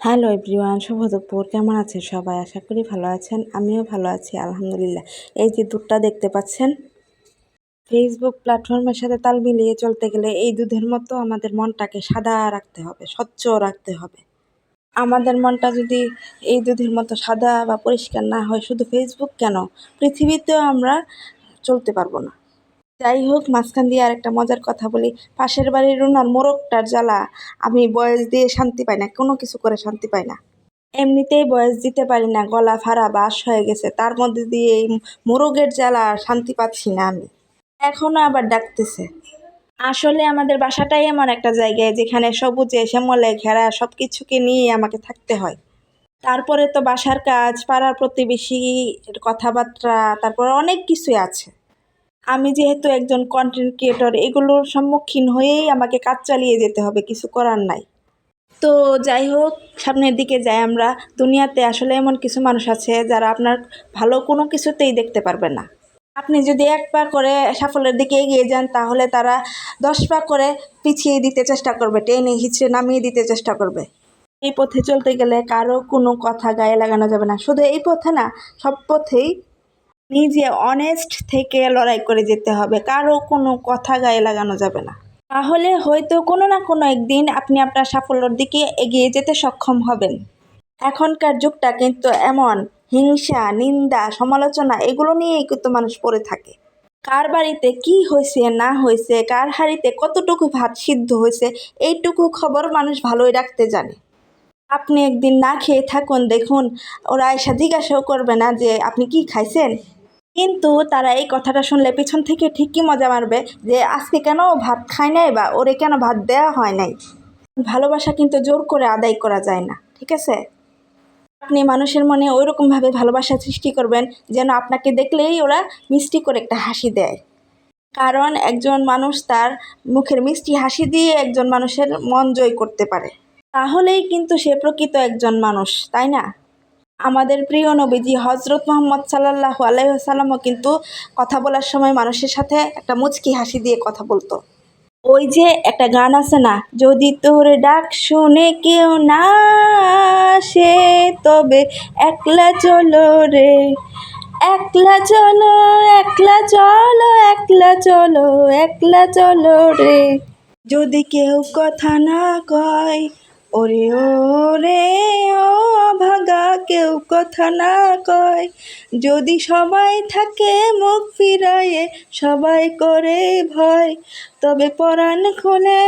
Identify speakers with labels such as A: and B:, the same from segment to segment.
A: Hello everyone, শুভ দুপুর। কেমন আছেন সবাই? আশা করি ভালো আছেন। আমিও ভালো আছি, আলহামদুলিল্লাহ। এই যে দুধটা দেখতে পাচ্ছেন ফেসবুক প্ল্যাটফর্মের সাথে তাল মিলিয়ে চলতে গেলে এই দুধের মতো আমাদের মনটাকে সাদা রাখতে হবে, স্বচ্ছ রাখতে হবে। আমাদের মনটা যদি এই দুধের মতো সাদা বা পরিষ্কার না হয়, শুধু ফেসবুক কেন? পৃথিবীতেও আমরা চলতে পারব না। যাই হোক মাঝখান দিয়ে আর একটা মজার কথা বলি। পাশের বাড়ির রুনার মোরগটার জ্বালা। আমি বয়স দিয়ে শান্তি পাই না, কোনো কিছু করে শান্তি পাই না। এমনিতেই বয়স দিতে পারি না, গলা ফাড়া বাস হয়ে গেছে। তার মধ্যে দিয়ে এই মোরগের জ্বালা শান্তি পাচ্ছি না আমি। এখনও আবার ডাকতেছে। আসলে আমাদের বাসাটাই এমন একটা জায়গায় যেখানে সবুজে, শ্যামলে ঘেরা সব কিছুকে নিয়ে আমাকে থাকতে হয়। তারপরে তো বাসার কাজ, পাড়ার প্রতিবেশী কথাবার্তা, তারপরে অনেক কিছুই আছে। আমি যেহেতু একজন কন্টেন্ট ক্রিয়েটর এগুলোর সম্মুখীন হয়েই আমাকে কাজ চালিয়ে যেতে হবে, কিছু করার নাই। তো যাই হোক, সামনের দিকে যাই আমরা। দুনিয়াতে আসলে এমন কিছু মানুষ আছে যারা আপনার ভালো কোনো কিছুতেই দেখতে পারবে না। আপনি যদি এক পা করে সাফল্যের দিকে এগিয়ে যান, তাহলে তারা দশ পা করে পিছিয়ে দিতে চেষ্টা করবে, টেনে হিচড়ে নামিয়ে দিতে চেষ্টা করবে। এই পথে চলতে গেলে কারও কোনো কথা গায়ে লাগানো যাবে না। শুধু এই পথে না, সব পথেই নিজে অনেস্ট থেকে লড়াই করে যেতে হবে। কারও কোনো কথা গায়ে লাগানো যাবে না। তাহলে হয়তো কোনো না কোনো একদিন আপনি আপনার সাফল্যর দিকে এগিয়ে যেতে সক্ষম হবেন। এখনকার যুগটা কিন্তু এমন, হিংসা, নিন্দা, সমালোচনা, এগুলো নিয়েই কিন্তু মানুষ পড়ে থাকে। কার বাড়িতে কি হয়েছে, না হয়েছে, কার হাড়িতে কতটুকু ভাত সিদ্ধ হয়েছে, এইটুকু খবর মানুষ ভালোই রাখতে জানে। আপনি একদিন না খেয়ে থাকুন, দেখুন, ওরা এসে জিজ্ঞাসাও করবে না যে, আপনি কি খাইছেন? কিন্তু তারা এই কথাটা শুনলে পিছন থেকে ঠিকই মজা মারবে যে আজকে কেন ভাত খায় নাই বা ওরে কেন ভাত দেওয়া হয় নাই। ভালোবাসা কিন্তু জোর করে আদায় করা যায় না, ঠিক আছে? আপনি মানুষের মনে ওই রকমভাবে ভালোবাসা সৃষ্টি করবেন যেন আপনাকে দেখলেই ওরা মিষ্টি করে একটা হাসি দেয়। কারণ একজন মানুষ তার মুখের মিষ্টি হাসি দিয়ে একজন মানুষের মন জয় করতে পারে। তাহলেই কিন্তু সে প্রকৃত একজন মানুষ, তাই না? আমাদের প্রিয় নবীজি হজরত মোহাম্মদ সাল্লাহ আলাইসাল্লামও কিন্তু কথা বলার সময় মানুষের সাথে একটা মুচকি হাসি দিয়ে কথা বলতো। ওই যে একটা গান আছে না, যদি তোর ডাক শুনে কেউ না আসে, তবে একলা চলো রে, একলা চলো একলা চলো একলা চলো একলা চলো রে। যদি কেউ কথা না কয়, ওরে ওরে। কথা না কয়। যদি সবাই থাকে মুখ ফিরায়ে, সবাই করে ভয়। তবে পরাণ খুলে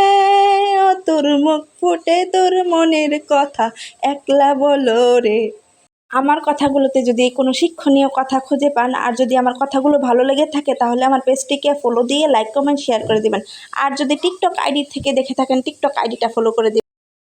A: তোর মুখ ফুটে তোর মনের কথা, একলা বলো রে। আমার কথাগুলোতে যদি কোনো শিক্ষণীয় কথা খুঁজে পান, আর যদি আমার কথাগুলো ভালো লেগে থাকে, তাহলে আমার পেজটিকে ফলো দিয়ে লাইক কমেন্ট শেয়ার করে দেবেন। আর যদি টিকটক আইডি থেকে দেখে থাকেন টিকটক আইডিটা ফলো করে দিবেন।